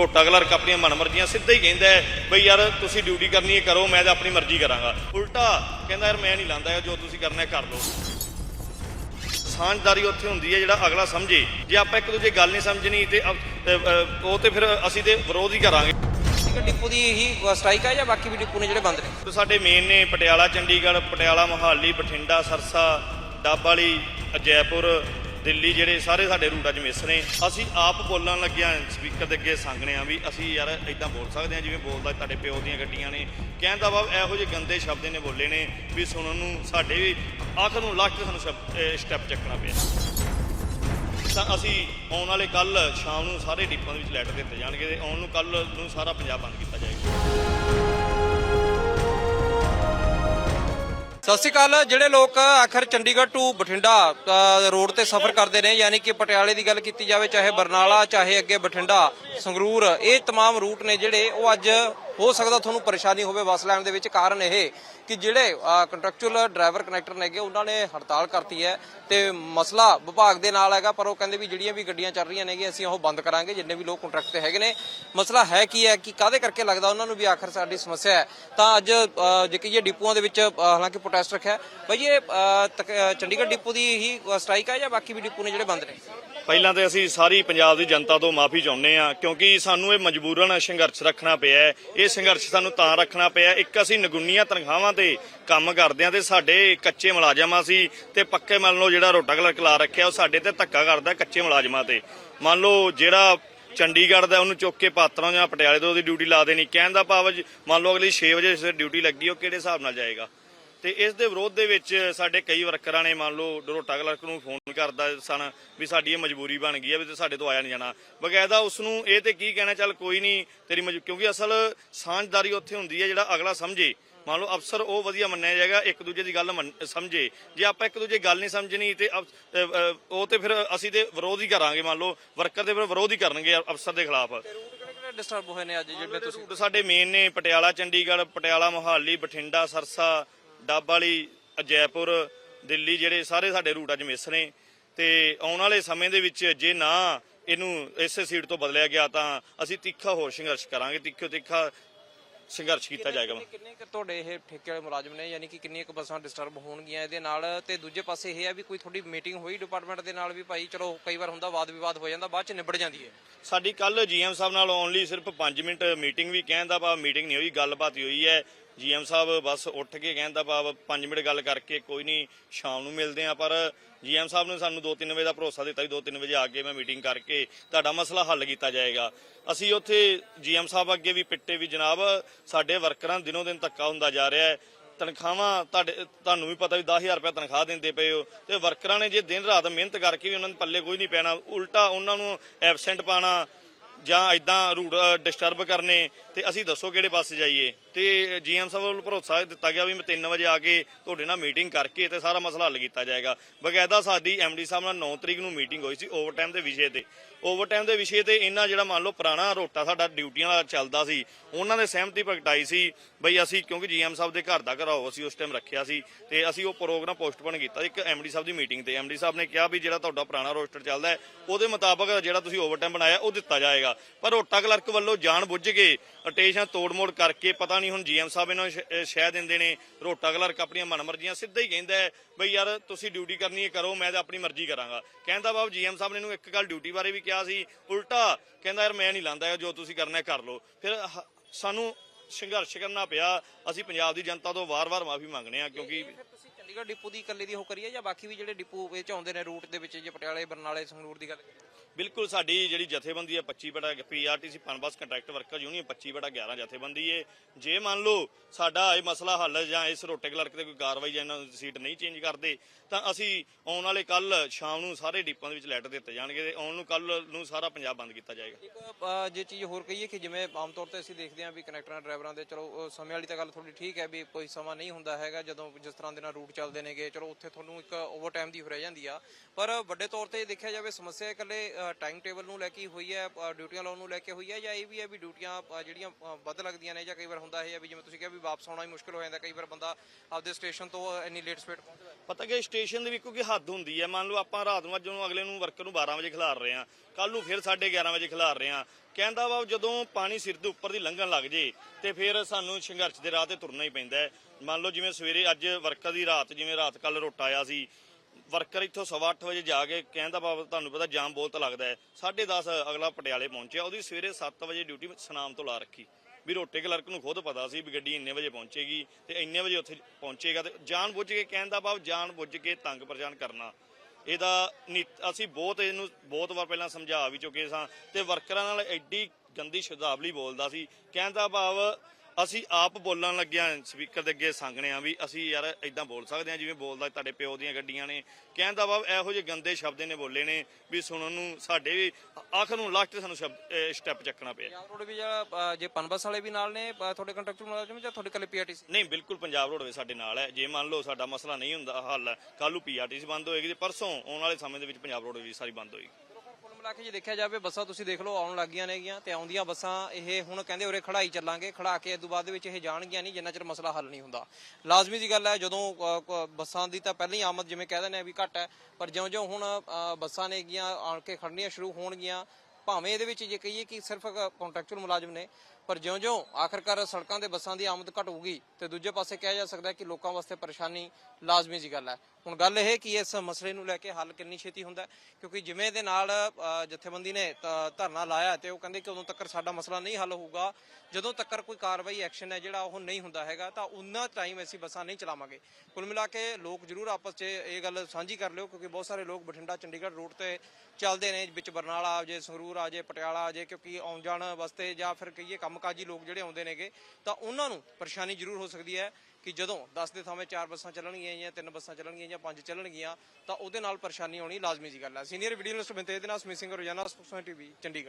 ਰੋਟਾ clerk ਆਪਣੀਆਂ ਮਨਮਰਜ਼ੀਆਂ ਸਿੱਧਾ ਹੀ ਕਹਿੰਦਾ ਹੈ ਬਈ ਯਾਰ ਤੁਸੀਂ ਡਿਊਟੀ ਕਰਨੀ ਹੈ ਕਰੋ ਮੈਂ ਤਾਂ ਆਪਣੀ ਮਰਜ਼ੀ ਕਰਾਂਗਾ। ਉਲਟਾ ਕਹਿੰਦਾ ਯਾਰ ਮੈਂ ਨਹੀਂ ਲਾਂਦਾ ਜੋ ਤੁਸੀਂ ਕਰਨਾ ਹੈ ਕਰ ਲਓ। ਸਾਂਝਦਾਰੀ ਉੱਥੇ ਹੁੰਦੀ ਹੈ ਜਿਹੜਾ ਅਗਲਾ ਸਮਝੇ। ਜੇ ਆਪਾਂ ਇੱਕ ਦੂਜੇ ਗੱਲ ਨਹੀਂ ਸਮਝਣੀ ਤੇ ਉਹ ਤੇ ਫਿਰ ਅਸੀਂ ਤੇ ਵਿਰੋਧ ਹੀ ਕਰਾਂਗੇ। ਡਿਪੂ ਦੀ ਇਹੀ ਸਟ੍ਰਾਈਕ ਹੈ ਜਾਂ ਬਾਕੀ ਵੀ ਡਿਪੂ ਨੇ ਜਿਹੜੇ ਬੰਦ ਨੇ? ਤੇ ਸਾਡੇ ਮੇਨ ਨੇ ਪਟਿਆਲਾ ਚੰਡੀਗੜ੍ਹ ਪਟਿਆਲਾ ਮੋਹਾਲੀ ਬਠਿੰਡਾ ਸਰਸਾ ਡੱਬ ਵਾਲੀ ਜੈਪੁਰ ਦਿੱਲੀ ਜਿਹੜੇ ਸਾਰੇ ਸਾਡੇ ਰੂਟਾਂ 'ਚ ਮਿਸ ਨੇ। ਅਸੀਂ ਆਪ ਬੋਲਣ ਲੱਗਿਆ ਸਪੀਕਰ ਦੇ ਅੱਗੇ ਸੰਗਣੇ ਆ ਵੀ ਅਸੀਂ ਯਾਰ ਇਦਾਂ ਬੋਲ ਸਕਦੇ ਆ ਜਿਵੇਂ ਬੋਲਦਾ ਤੁਹਾਡੇ ਪਿਓ ਦੀਆਂ ਗੱਡੀਆਂ ਨੇ। ਕਹਿਣ ਦਾ ਭਾਵ ਇਹੋ ਜਿਹੇ ਗੰਦੇ ਸ਼ਬਦ ਨੇ ਬੋਲੇ ਨੇ ਵੀ ਸੁਣਨ ਨੂੰ ਸਾਡੇ ਵੀ ਅੱਖ ਨੂੰ ਲਾਸਟ ਤੇ ਸਾਨੂੰ ਸਟੈਪ ਚੱਕਣਾ ਪਿਆ। ਤਾਂ ਅਸੀਂ ਆਉਣ ਵਾਲੇ ਕੱਲ ਸ਼ਾਮ ਨੂੰ ਸਾਰੇ ਡਿਪਾਂ ਦੇ ਵਿੱਚ ਲੈਟਰ ਦਿੱਤੇ ਜਾਣਗੇ ਤੇ ਆਉਣ ਨੂੰ ਕੱਲ ਨੂੰ ਸਾਰਾ ਪੰਜਾਬ ਬੰਦ ਕੀਤਾ ਜਾਏਗਾ। ਸਤਿ ਸ਼੍ਰੀ ਅਕਾਲ ਜਿਹੜੇ ਲੋਕ ਆਖਰ Chandigarh to Bathinda a, road ਤੇ ਸਫ਼ਰ ਕਰਦੇ ਨੇ ਯਾਨੀ ਕਿ ਪਟਿਆਲੇ ਦੀ ਗੱਲ ਕੀਤੀ ਜਾਵੇ ਚਾਹੇ ਬਰਨਾਲਾ ਚਾਹੇ ਅੱਗੇ ਬਠਿੰਡਾ ਸੰਗਰੂਰ ਇਹ तमाम ਰੂਟ ਨੇ ਜਿਹੜੇ ਉਹ ਅੱਜ ਹੋ ਸਕਦਾ ਤੁਹਾਨੂੰ ਪਰੇਸ਼ਾਨੀ ਹੋਵੇ ਬੱਸ ਲੈਣ ਦੇ ਵਿੱਚ। ਕਾਰਨ ਇਹ ਕਿ ਜਿਹੜੇ ਕੰਟਰੈਕਚੁਅਲ ਡਰਾਈਵਰ ਕਨੈਕਟਰ ਨੇਗੇ ਉਹਨਾਂ ਨੇ ਹੜਤਾਲ ਕਰਤੀ ਹੈ ਤੇ ਮਸਲਾ ਵਿਭਾਗ ਦੇ ਨਾਲ ਹੈਗਾ, ਪਰ ਉਹ ਕਹਿੰਦੇ ਵੀ ਜਿਹੜੀਆਂ ਵੀ ਗੱਡੀਆਂ ਚੱਲ ਰਹੀਆਂ ਨੇਗੀਆਂ ਅਸੀਂ ਉਹ ਬੰਦ ਕਰਾਂਗੇ, ਜਿੰਨੇ ਵੀ ਲੋਕ ਕੰਟਰੈਕਟ ਤੇ ਹੈਗੇ ਨੇ। ਮਸਲਾ ਹੈ ਕੀ ਹੈ ਕਿ ਕਾਦੇ ਕਰਕੇ ਲੱਗਦਾ, ਉਹਨਾਂ ਨੂੰ ਵੀ ਆਖਰ ਸਾਡੀ ਸਮੱਸਿਆ ਹੈ। ਤਾਂ ਅੱਜ ਜੇ ਕਹੀਏ ਡਿਪੂਆਂ ਦੇ ਵਿੱਚ ਹਾਲਾਂਕਿ ਪ੍ਰੋਟੈਸਟ ਰੱਖਿਆ। ਬਈ ਇਹ ਤਕ- ਚੰਡੀਗੜ੍ਹ ਡਿਪੂ ਦੀ ਹੀ ਸਟ੍ਰਾਈਕ ਹੈ ਜਾਂ ਬਾਕੀ ਵੀ ਡਿਪੂ ਨੇ ਜਿਹੜੇ ਬੰਦ ਨੇ? ਪਹਿਲਾਂ ਤੇ ਅਸੀਂ ਸਾਰੀ ਪੰਜਾਬ ਦੀ ਜਨਤਾ ਤੋਂ ਮਾਫੀ ਚਾਹੁੰਦੇ ਆ ਕਿਉਂਕਿ ਸਾਨੂੰ ਇਹ ਮਜਬੂਰਨ ਸੰਘਰਸ਼ ਰੱਖਣਾ ਪਿਆ ਹੈ। ਇਹ ਸੰਘਰਸ਼ ਸਾਨੂੰ ਤਾਂ ਰੱਖਣਾ ਪਿਆ ਇੱਕ ਅਸੀਂ ਨਗੁੰਨੀਆਂ ਤਨਖਾਹਾਂ ਤੇ ਕੰਮ ਕਰਦੇ ਆ ਤੇ ਸਾਡੇ ਕੱਚੇ ਮੁਲਾਜ਼ਮਾਂ ਸੀ ਤੇ ਪੱਕੇ ਮੰਨ ਲਓ ਜਿਹੜਾ ਰੋਟਾ ਕਲਰਕ ਲਾ ਰੱਖਿਆ, ਉਹ ਸਾਡੇ ਤੇ ਧੱਕਾ ਕਰਦਾ ਕੱਚੇ ਮੁਲਾਜ਼ਮਾਂ ਤੇ। ਮੰਨ ਲਓ ਜਿਹੜਾ ਚੰਡੀਗੜ੍ਹ ਦਾ ਉਹਨੂੰ ਚੁੱਕ ਕੇ ਪਾਤਰਾਂ ਜਾਂ ਪਟਿਆਲੇ ਤੋਂ ਉਹਦੀ ਡਿਊਟੀ ਲਾ ਦੇਣੀ, ਕਹਿਣ ਦਾ ਭਾਵ ਜ- ਮੰਨ ਲਓ ਅਗਲੀ 6 ਵਜੇ ਡਿਊਟੀ ਲੱਗੀ, ਉਹ ਕਿਹੜੇ ਹਿਸਾਬ ਨਾਲ ਜਾਏਗਾ? ਤੇ ਇਸ ਦੇ ਵਿਰੋਧ ਦੇ ਵਿੱਚ ਸਾਡੇ ਕਈ ਵਰਕਰਾਂ ਨੇ ਮੰਨ ਲਓ ਰੋਟਾ ਕਲਰਕ ਨੂੰ ਫੋਨ ਕਰਦਾ ਸਨ ਵੀ ਸਾਡੀ ਇਹ ਮਜਬੂਰੀ ਬਣ ਗਈ ਹੈ ਵੀ ਤੇ ਸਾਡੇ ਤੋਂ ਆਇਆ ਨਹੀਂ ਜਾਣਾ। ਬਕਾਇਦਾ ਉਸ ਨੂੰ ਇਹ ਤੇ ਕੀ ਕਹਿਣਾ ਚੱਲ ਕੋਈ ਨਹੀਂ ਤੇਰੀ ਮਜਬੂ ਕਿਉਂਕਿ ਅਸਲ ਸਾਂਝਦਾਰੀ ਉੱਥੇ ਹੁੰਦੀ ਹੈ ਜਿਹੜਾ ਅਗਲਾ ਸਮਝੇ। ਮੰਨ ਲਓ ਅਫਸਰ ਉਹ ਵਧੀਆ ਮੰਨਿਆ ਜਾਏਗਾ ਇੱਕ ਦੂਜੇ ਦੀ ਗੱਲ ਸਮਝੇ। ਜੇ ਆਪਾਂ ਇੱਕ ਦੂਜੇ ਗੱਲ ਨਹੀਂ ਸਮਝਣੀ ਤੇ ਉਹ ਤੇ ਫਿਰ ਅਸੀਂ ਤੇ ਵਿਰੋਧ ਹੀ ਕਰਾਂਗੇ ਮੰਨ ਲਓ। ਵਰਕਰ ਤੇ ਫਿਰ ਵਿਰੋਧ ਹੀ ਕਰਨਗੇ ਅਫਸਰ ਦੇ ਖਿਲਾਫ। ਡਿਸਟਰਬ ਹੋਏ ਨੇ ਅੱਜ ਜਿਹੜੇ ਤੁਸੀਂ ਸਾਡੇ ਮੇਨ ਨੇ ਪਟਿਆਲਾ ਚੰਡੀਗੜ੍ਹ ਪਟਿਆਲਾ ਮੋਹਾਲੀ ਬਠਿੰਡਾ ਸਰਸਾ ਡੱਬ ਵਾਲੀ ਜੈਪੁਰ ਦਿੱਲੀ ਜਿਹੜੇ ਸਾਰੇ ਸਾਡੇ ਰੂਟ ਅੱਜ ਮਿਸ ਨੇ। ਤੇ ਆਉਣ ਵਾਲੇ ਸਮੇਂ ਦੇ ਵਿੱਚ ਜੇ ਨਾ ਇਹਨੂੰ ਇਸੇ ਸੀਟ ਤੋਂ ਬਦਲਿਆ ਗਿਆ ਤਾਂ ਅਸੀਂ ਤਿੱਖਾ ਹੋਰ ਸੰਘਰਸ਼ ਕਰਾਂਗੇ ਤਿੱਖੋ ਤਿੱਖਾ ਸੰਘਰਸ਼ ਕੀਤਾ ਜਾਏਗਾ। ਕਿੰਨੇ- ਕੁ ਤੁਹਾਡੇ ਇਹ ਠੇਕੇ ਵਾਲੇ ਮੁਲਾਜ਼ਮ ਨੇ? ਯਾਨੀ ਕਿ ਕਿੰਨੀਆਂ ਕੁ ਬੱਸਾਂ ਡਿਸਟਰਬ ਹੋਣਗੀਆਂ ਇਹਦੇ ਨਾਲ? ਤੇ ਦੂਜੇ ਪਾਸੇ ਇਹ ਹੈ ਵੀ ਕੋਈ ਤੁਹਾਡੀ ਮੀਟਿੰਗ ਹੋਈ ਡਿਪਾਰਟਮੈਂਟ ਦੇ ਨਾਲ ਵੀ ਭਾਈ? ਚਲੋ ਕਈ ਵਾਰ ਹੁੰਦਾ ਵਾਦ ਵਿਵਾਦ ਹੋ ਜਾਂਦਾ ਬਾਅਦ ਚ ਨਿਬੜ ਜਾਂਦੀ ਹੈ। ਸਾਡੀ ਕੱਲ ਜੀਐਮ ਸਾਹਿਬ ਨਾਲ ਓਨਲੀ ਸਿਰਫ 5 ਮਿੰਟ ਮੀਟਿੰਗ ਵੀ ਕਹਿਣ ਦਾ ਭਾਵ ਮੀਟਿੰਗ ਨਹੀਂ ਹੋਈ ਗੱਲਬਾਤ ਹੀ ਹੋਈ ਹੈ। ਜੀਐਮ ਸਾਹਿਬ ਬਸ ਉੱਠ ਕੇ ਕਹਿੰਦਾ ਭਾਵ 5 ਮਿੰਟ ਗੱਲ ਕਰਕੇ ਕੋਈ ਨਹੀਂ, ਸ਼ਾਮ ਨੂੰ ਮਿਲਦੇ ਆ ਪਰ ਜੀਐਮ ਸਾਹਿਬ ਨੇ ਸਾਨੂੰ 2-3 ਵਜੇ ਦਾ ਭਰੋਸਾ ਦਿੱਤਾ ਵੀ 2-3 ਵਜੇ ਆ ਕੇ ਮੈਂ ਮੀਟਿੰਗ ਕਰਕੇ ਤੁਹਾਡਾ ਮਸਲਾ ਹੱਲ ਕੀਤਾ ਜਾਏਗਾ। ਅਸੀਂ ਉੱਥੇ ਜੀਐਮ ਸਾਹਿਬ ਅੱਗੇ ਵੀ ਪਿੱਟੇ ਵੀ ਜਨਾਬ, ਸਾਡੇ ਵਰਕਰਾਂ ਨੂੰ ਦਿਨੋਂ ਦਿਨ ਧੱਕਾ ਹੁੰਦਾ ਜਾ ਰਿਹਾ ਹੈ। ਤਨਖਾਹਾਂ ਤੁਹਾਡੇ, ਤੁਹਾਨੂੰ ਵੀ ਪਤਾ ਵੀ 10000 ਰੁਪਏ ਤਨਖਾਹ ਦਿੰਦੇ ਪਏ ਹੋ ਤੇ ਵਰਕਰਾਂ ਨੇ ਜੇ ਦਿਨ ਰਾਤ ਮਿਹਨਤ ਕਰਕੇ ਵੀ ਉਹਨਾਂ ਦੇ ਪੱਲੇ ਕੋਈ ਨਹੀਂ ਪੈਣਾ, ਉਲਟਾ ਉਹਨਾਂ ਨੂੰ ਐਬਸੈਂਟ ਪਾਣਾ ਜਾਂ ਇਦਾਂ ਰੂਟ ਡਿਸਟਰਬ ਕਰਨੇ ਤੇ ਅਸੀਂ ਦੱਸੋ ਕਿਹੜੇ ਪਾਸੇ ਜਾਈਏ। ਤੇ ਜੀਐਮ ਸਾਹਿਬ ਵੱਲੋਂ ਭਰੋਸਾ ਦਿੱਤਾ ਗਿਆ ਵੀ ਮੈਂ 3 ਵਜੇ ਆ ਕੇ ਤੁਹਾਡੇ ਨਾਲ ਮੀਟਿੰਗ ਕਰਕੇ ਤੇ ਸਾਰਾ ਮਸਲਾ ਹੱਲ ਕੀਤਾ ਜਾਏਗਾ। ਬਕਾਇਦਾ ਸਾਡੀ ਐਮਡੀ ਸਾਹਿਬ ਨਾਲ 9 ਤਰੀਕ ਨੂੰ ਮੀਟਿੰਗ ਹੋਈ ਸੀ ਓਵਰਟਾਈਮ ਦੇ ਵਿਸ਼ੇ ਤੇ। ਓਵਰਟਾਈਮ ਦੇ ਵਿਸ਼ੇ ਤੇ ਇਹਨਾਂ ਜਿਹੜਾ ਮੰਨ ਲਓ ਪੁਰਾਣਾ ਰੋਟਾ ਸਾਡਾ ਡਿਊਟੀਆਂ ਵਾਲਾ ਚੱਲਦਾ ਸੀ, ਉਹਨਾਂ ਨੇ ਸਹਿਮਤੀ ਪ੍ਰਗਟਾਈ ਸੀ, ਬਈ ਅਸੀਂ ਕਿਉਂਕਿ ਜੀਐਮ ਸਾਹਿਬ ਦੇ ਘਰ ਦਾ ਘਰਾਓ ਅਸੀਂ ਉਸ ਟਾਈਮ ਰੱਖਿਆ ਸੀ ਤੇ ਅਸੀਂ ਉਹ ਪ੍ਰੋਗਰਾਮ ਪੋਸਟਪੋਨ ਕੀਤਾ। ਇੱਕ ਐਮਡੀ ਸਾਹਿਬ ਦੀ ਮੀਟਿੰਗ ਤੇ ਐਮਡੀ ਸਾਹਿਬ ਨੇ ਕਿਹਾ ਵੀ ਜਿਹੜਾ ਤੁਹਾਡਾ ਪੁਰਾਣਾ ਰੋਸਟਰ ਚੱਲਦਾ ਹੈ, ਉਹਦੇ ਮੁਤਾਬਕ ਜਿਹੜਾ ਤੁਸੀਂ ਓਵਰਟਾਈਮ ਬਣਾਇਆ, ਉਹ ਦਿੱਤਾ ਜਾਏਗਾ। ਪਰ ਰੋਟਾ ਕਲਰਕ ਵੱਲੋਂ ਜਾਣ ਬੁੱਝ ਕੇ ਅਟੇਸ਼ਾਂ ਤੋੜ-ਮੋੜ ਕਰਕੇ ਪਤਾ ਨਹੀਂ ਹੁਣ ਜੀਐਮ ਸਾਹਿਬ ਇਹਨਾਂ ਨੂੰ ਸ਼ਹਿ ਦਿੰਦੇ ਨੇ, ਰੋਟਾ ਕਲਰਕ ਆਪਣੀਆਂ ਮਨਮਰਜ਼ੀਆਂ ਸਿੱਧਾ ਹੀ ਕਹਿੰਦਾ ਹੈ, ਬਈ ਯਾਰ ਤੁਸੀਂ ਡਿਊਟੀ ਕਰਨੀ ਹੈ, ਕਰੋ, ਮੈਂ ਤਾਂ ਆਪਣੀ ਮਰਜ਼ੀ ਕਰਾਂਗਾ। ਕਹਿੰਦਾ ਬਾਬ ਜੀਐਮ ਸਾਹਿਬ ਨੇ ਇਹਨੂੰ ਇੱਕ ਗੱਲ ਡਿਊਟੀ ਬਾਰੇ ਵੀ ਕਿਹਾ ਸੀ, ਉਲਟਾ ਕਹਿੰਦਾ, ਯਾਰ ਮੈਂ ਨਹੀਂ ਲਾਂਦਾ, ਜੋ ਤੁਸੀਂ ਕਰਨਾ ਕਰ ਲਓ। ਫਿਰ ਸਾਨੂੰ ਸੰਘਰਸ਼ ਕਰਨਾ ਪਿਆ। ਅਸੀਂ ਪੰਜਾਬ ਦੀ ਜਨਤਾ ਤੋਂ ਵਾਰ-ਵਾਰ ਮਾਫੀ ਮੰਗਨੇ ਆ ਕਿਉਂਕਿ ਤੁਸੀਂ ਚੰਡੀਗੜ੍ਹ ਡਿਪੂ ਦੀ ਇਕੱਲੇ ਦੀ ਉਹ ਕਰੀਏ ਜਾਂ ਬਾਕੀ ਵੀ ਜਿਹੜੇ ਡਿਪੂ ਵਿੱਚ ਆਉਂਦੇ ਨੇ, ਰੂਟ ਦੇ ਵਿੱਚ, ਜੇ ਪਟਿਆਲੇ, ਬਰਨਾਲੇ, ਸੰਗਰੂਰ ਦੀ ਗੱਲ ਕਰੀਏ? ਬਿਲਕੁਲ ਸਾਡੀ ਜਿਹੜੀ ਜਥੇਬੰਦੀ ਹੈ 25 ਬਟਾ PRTC PUNBUS contract worker union 25 ਬਟਾ 11 ਜਥੇਬੰਦੀ ਹੈ। ਜੇ ਮੰਨ ਲਓ ਸਾਡਾ ਇਹ ਮਸਲਾ ਹੱਲ ਜਾਂ ਇਸ ਰੋਟੇ ਕਲਰਕ ਤੇ ਕੋਈ ਕਾਰਵਾਈ ਜਾਂ ਇਹਨਾਂ ਦੀ ਸੀਟ ਨਹੀਂ ਚੇਂਜ ਕਰਦੇ ਤਾਂ ਅਸੀਂ ਆਉਣ ਵਾਲੇ ਕੱਲ ਸ਼ਾਮ ਨੂੰ ਸਾਰੇ ਡਿਪਾਂ ਦੇ ਵਿੱਚ ਲੈਟਰ ਦਿੱਤੇ ਜਾਣਗੇ ਤੇ ਆਉਣ ਨੂੰ ਕੱਲ ਨੂੰ ਸਾਰਾ ਪੰਜਾਬ ਬੰਦ ਕੀਤਾ ਜਾਏਗਾ। ਇੱਕ ਅ, ਜੇ ਚੀਜ਼ ਹੋਰ ਕਹੀਏ ਕਿ ਜਿਵੇਂ ਆਮ ਤੌਰ ਤੇ ਅਸੀਂ ਦੇਖਦੇ ਹਾਂ ਵੀ ਕਨੈਕਟਰਾਂ ਡਰਾਈਵਰਾਂ ਦੇ ਚਲੋ ਉਹ ਸਮੇਂ ਵਾਲੀ ਤਾਂ ਗੱਲ ਥੋੜੀ ਠੀਕ ਹੈ ਵੀ ਕੋਈ ਸਮਾਂ ਨਹੀਂ ਹੁੰਦਾ ਹੈਗਾ ਜਦੋਂ ਜਿਸ ਤਰ੍ਹਾਂ ਦੇ ਨਾਲ ਰੂਟ ਚੱਲਦੇ ਨੇਗੇ ਚਲੋ ਉੱਥੇ ਤੁਹਾਨੂੰ ਇੱਕ ਓਵਰਟਾਈਮ ਦੀ ਹੋ ਰਹਿ ਜਾਂਦੀ ਆ। ਪਰ ਵੱਡੇ ਤੌਰ ਤੇ ਦੇਖਿਆ ਜਾਵੇ ਸਮੱਸਿਆ ਇਕੱਲੇ ਟਾਈਮ ਟੇਬਲ ਨੂੰ ਲੈ ਕੇ ਹੋਈ ਹੈ ਡਿਊਟੀਆਂ ਲਾਉਣ ਨੂੰ ਲੈ ਕੇ ਹੋਈ ਹੈ ਜਾਂ ਇਹ ਵੀ ਹੈ ਵੀ ਡਿਊਟੀਆਂ ਜਿਹੜੀਆਂ ਵੱਧ ਲੱਗਦੀਆਂ ਨੇ ਜਾਂ ਕਈ ਵਾਰ ਹੁੰਦਾ ਹੈ ਵੀ ਜਿਵੇਂ ਤੁਸੀਂ ਕਿਹਾ ਵੀ ਵਾਪਸ ਆਉਣਾ ਵੀ ਮੁਸ਼ਕਲ ਹੋ ਜਾਂਦਾ, ਕਈ ਵਾਰ ਬੰਦਾ ਆਪਦੇ ਸਟੇਸ਼ਨ ਤੋਂ ਇੰਨੀ ਲੇਟ ਸਪੀਡ ਪਹੁੰਚਦਾ ਪਤਾ ਕਿ ਸਟੇਸ਼ਨ ਦੇ ਵੀ ਕੋਈ ਹੱਦ ਹੁੰਦੀ ਹੈ। ਮੰਨ ਲਓ ਆਪਾਂ ਰਾਤ ਨੂੰ ਅੱਜ ਨੂੰ ਅਗਲੇ ਨੂੰ ਵਰਕਰ ਨੂੰ 12 ਵਜੇ ਖਿਲਾਰ ਰਹੇ ਆ ਕੱਲ ਨੂੰ ਫਿਰ 11:30 ਵਜੇ ਖਿਲਾਰ ਰਹੇ ਆ ਕਹਿੰਦਾ ਵਾ ਜਦੋਂ ਪਾਣੀ ਸਿਰ ਦੇ ਉੱਪਰ ਦੀ ਲੰਘਣ ਲੱਗ ਜੇ ਤੇ ਫਿਰ ਸਾਨੂੰ ਸੰਘਰਸ਼ ਦੇ ਰਾਹ ਤੇ ਤੁਰਨਾ ਹੀ ਪੈਂਦਾ ਮੰਨ ਲਓ ਜਿਵੇਂ ਸਵੇਰੇ ਅੱਜ ਵਰਕਰ ਦੀ ਰਾਤ, ਜਿਵੇਂ ਰਾਤ ਕੱਲ ਰੋਟ ਆਇਆ ਸੀ ਵਰਕਰ ਇੱਥੋਂ ਸਵਾ ਅੱਠ ਵਜੇ ਜਾ ਕੇ ਕਹਿੰਦਾ ਬਾਬਾ ਤੁਹਾਨੂੰ ਪਤਾ ਜਾਮ ਬਹੁਤ ਲੱਗਦਾ ਹੈ। 10:30 ਅਗਲਾ ਪਟਿਆਲੇ ਪਹੁੰਚਿਆ। ਉਹਦੀ ਸਵੇਰੇ 7 ਵਜੇ ਡਿਊਟੀ ਸਨਾਮ ਤੋਂ ਲਾ ਰੱਖੀ। ਵੀ ਰੋਟੇ ਕਲਰਕ ਨੂੰ ਖੁਦ ਪਤਾ ਸੀ ਵੀ ਗੱਡੀ ਇੰਨੇ ਵਜੇ ਪਹੁੰਚੇਗੀ ਤੇ ਇੰਨੇ ਵਜੇ ਉੱਥੇ ਪਹੁੰਚੇਗਾ ਤੇ ਜਾਣ ਬੁੱਝ ਕੇ ਕਹਿੰਦਾ ਬਾਬ ਜਾਣ ਬੁੱਝ ਕੇ ਤੰਗ ਪਰੇਸ਼ਾਨ ਕਰਨਾ। ਇਹਦਾ ਨੀਤ- ਅਸੀਂ ਬਹੁਤ ਇਹਨੂੰ ਬਹੁਤ ਵਾਰ ਪਹਿਲਾਂ ਸਮਝਾ ਵੀ ਚੁੱਕੇ ਸਾਂ ਤੇ ਵਰਕਰਾਂ ਨਾਲ ਐਡੀ ਗੰਦੀ ਸ਼ਬਦਾਵਲੀ ਬੋਲਦਾ ਸੀ। ਕਹਿੰਦਾ ਭਾਵ ਅਸੀਂ ਆਪ ਬੋਲਣ ਲੱਗਿਆ ਸਪੀਕਰ ਦੇ ਅੱਗੇ ਸੰਗਣੇ ਆ ਵੀ ਅਸੀਂ ਯਾਰ ਇਦਾਂ ਬੋਲ ਸਕਦੇ ਆ ਜਿਵੇਂ ਬੋਲਦਾ ਤੁਹਾਡੇ ਪਿਓ ਦੀਆਂ ਗੱਡੀਆਂ ਨੇ। ਕਹਿੰਦਾ ਵਾ ਇਹੋ ਜਿਹੇ ਗੰਦੇ ਸ਼ਬਦ ਨੇ ਬੋਲੇ ਨੇ ਵੀ ਸੁਣਨ ਨੂੰ ਸਾਡੇ ਵੀ ਆਖਰ ਨੂੰ ਲਾਸਟ ਸਾਨੂੰ ਸਟੈਪ ਚੱਕਣਾ ਪਿਆ। ਪੰਜਾਬ ਰੋਡ ਵੀ ਜੇ ਪਨਬਸ ਵਾਲੇ ਵੀ ਨਾਲ ਨੇ ਤੁਹਾਡੇ ਕੰਟਰੈਕਟਰ ਮੁਲਾਜ਼ਮ ਜਾਂ ਤੁਹਾਡੇ ਕੱਲੇ ਪੀਆਰਟੀਸੀ ਨਹੀਂ ਬਿਲਕੁਲ ਪੰਜਾਬ ਰੋਡਵੇ ਸਾਡੇ ਨਾਲ ਹੈ। ਜੇ ਮੰਨ ਲਓ ਸਾਡਾ ਮਸਲਾ ਨਹੀਂ ਹੁੰਦਾ ਹੱਲ ਕੱਲ ਨੂੰ ਪੀਆਰਟੀਸੀ ਬੰਦ ਹੋਏਗੀ ਤੇ ਪਰਸੋਂ ਆਉਣ ਵਾਲੇ ਸਮੇਂ ਦੇ ਵਿੱਚ ਪੰਜਾਬ ਰੋਡਵੇ ਵੀ ਸਾਰੀ ਬੰਦ ਹੋਏਗੀ। ਕੁੱਲ ਮਿਲਾ ਕੇ ਜੇ ਦੇਖਿਆ ਜਾਵੇ ਬੱਸਾਂ ਤੁਸੀਂ ਦੇਖ ਲਓ ਆਉਣ ਲੱਗੀਆਂ ਨੇਗੀਆਂ ਤੇ ਆਉਂਦੀਆਂ ਬੱਸਾਂ ਇਹ ਹੁਣ ਕਹਿੰਦੇ ਉਰੇ ਖੜਾਈ ਚੱਲਾਂਗੇ ਖੜਾ ਕੇ ਇਸ ਤੋਂ ਬਾਅਦ ਦੇ ਵਿੱਚ ਇਹ ਜਾਣਗੀਆਂ ਨਹੀਂ ਜਿੰਨਾ ਚਿਰ ਮਸਲਾ ਹੱਲ ਨਹੀਂ ਹੁੰਦਾ। ਲਾਜ਼ਮੀ ਦੀ ਗੱਲ ਹੈ ਜਦੋਂ ਅ, ਬੱਸਾਂ ਦੀ ਤਾਂ ਪਹਿਲਾਂ ਹੀ ਆਮਦ ਜਿਵੇਂ ਕਹਿ ਦਿੰਦੇ ਆ ਵੀ ਘੱਟ ਹੈ ਪਰ ਜਿਉਂ-ਜਿਉਂ ਹੁਣ ਬੱਸਾਂ ਨੇਗੀਆਂ ਆਣ ਕੇ ਖੜਨੀਆਂ ਸ਼ੁਰੂ ਹੋਣਗੀਆਂ ਭਾਵੇਂ ਇਹਦੇ ਵਿੱਚ ਜੇ ਕਹੀਏ ਕਿ ਸਿਰਫ ਕੰਟਰੈਕਚੁਅਲ ਮੁਲਾਜ਼ਮ ਨੇ ਪਰ ਜਿਉਂ-ਜਿਉਂ ਆਖਰਕਾਰ ਸੜਕਾਂ ਦੇ ਬੱਸਾਂ ਦੀ ਆਮਦ ਘਟੂਗੀ ਤੇ ਦੂਜੇ ਪਾਸੇ ਕਿਹਾ ਜਾ ਸਕਦਾ ਹੈ ਕਿ ਲੋਕਾਂ ਵਾਸਤੇ ਪਰੇਸ਼ਾਨੀ ਲਾਜ਼ਮੀ ਜੀ ਗੱਲ ਹੈ। ਹੁਣ ਗੱਲ ਇਹ ਕਿ ਇਸ ਮਸਲੇ ਨੂੰ ਲੈ ਕੇ ਹੱਲ ਕਿੰਨੀ ਛੇਤੀ ਹੁੰਦਾ ਕਿਉਂਕਿ ਜਿਵੇਂ ਦੇ ਨਾਲ ਜਥੇਬੰਦੀ ਨੇ ਧਰਨਾ ਲਾਇਆ ਤੇ ਉਹ ਕਹਿੰਦੇ ਕਿ ਉਦੋਂ ਤੱਕ ਸਾਡਾ ਮਸਲਾ ਨਹੀਂ ਹੱਲ ਹੋਊਗਾ। ਜਦੋਂ ਤੱਕ ਕੋਈ ਕਾਰਵਾਈ ਐਕਸ਼ਨ ਹੈ ਜਿਹੜਾ ਉਹ ਨਹੀਂ ਹੁੰਦਾ ਹੈਗਾ, ਤਾਂ ਉਨਾ ਟਾਈਮ ਅਸੀਂ ਬੱਸਾਂ ਨਹੀਂ ਚਲਾਵਾਂਗੇ। ਕੁੱਲ ਮਿਲਾ ਕੇ ਲੋਕ ਜ਼ਰੂਰ ਆਪਸ 'ਚ ਇਹ ਗੱਲ ਸਾਂਝੀ ਕਰ ਲਿਓ, ਕਿਉਂਕਿ ਬਹੁਤ ਸਾਰੇ ਲੋਕ ਬਠਿੰਡਾ, ਚੰਡੀਗੜ੍ਹ ਰੋਡ ਤੇ ਚੱਲਦੇ ਨੇ, ਵਿੱਚ ਬਰਨਾਲਾ ਆ ਜੇ, ਸੰਗਰੂਰ ਆ ਜੇ, ਪਟਿਆਲਾ ਆ ਜੇ, ਕਿਉਂਕਿ ਆਉਣ ਜਾਣ ਵਾਸਤੇ ਜਾਂ ਫਿਰ ਕਹੀਏ ਕੰਮਕਾਜੀ ਲੋਕ ਜਿਹੜੇ ਆਉਂਦੇ ਨੇਗੇ, ਤਾਂ ਉਹਨਾਂ ਨੂੰ ਪਰੇਸ਼ਾਨੀ ਜ਼ਰੂਰ ਹੋ ਸਕਦੀ ਹੈ ਕਿ ਜਦੋਂ 10 ਦੇ ਥਾਵੇਂ 4 ਬੱਸਾਂ ਚੱਲਣਗੀਆਂ ਜਾਂ 3 ਬੱਸਾਂ ਚੱਲਣਗੀਆਂ ਜਾਂ 5 ਚੱਲਣਗੀਆਂ, ਤਾਂ ਉਹਦੇ ਨਾਲ ਪਰੇਸ਼ਾਨੀ ਆਉਣੀ ਲਾਜ਼ਮੀ ਜੀ ਗੱਲ ਹੈ। ਸੀਨੀਅਰ ਵੀਡੀਓ ਜਰਨਲਿਸਟ ਬੰਤੇ ਦੇ ਨਾਲ ਸਮਿਤ ਸਿੰਘ ਰੋਜ਼ਾਨਾ ਸਪੋਕਸਮੈਨ ਟੀਵੀ, ਚੰਡੀਗੜ੍ਹ।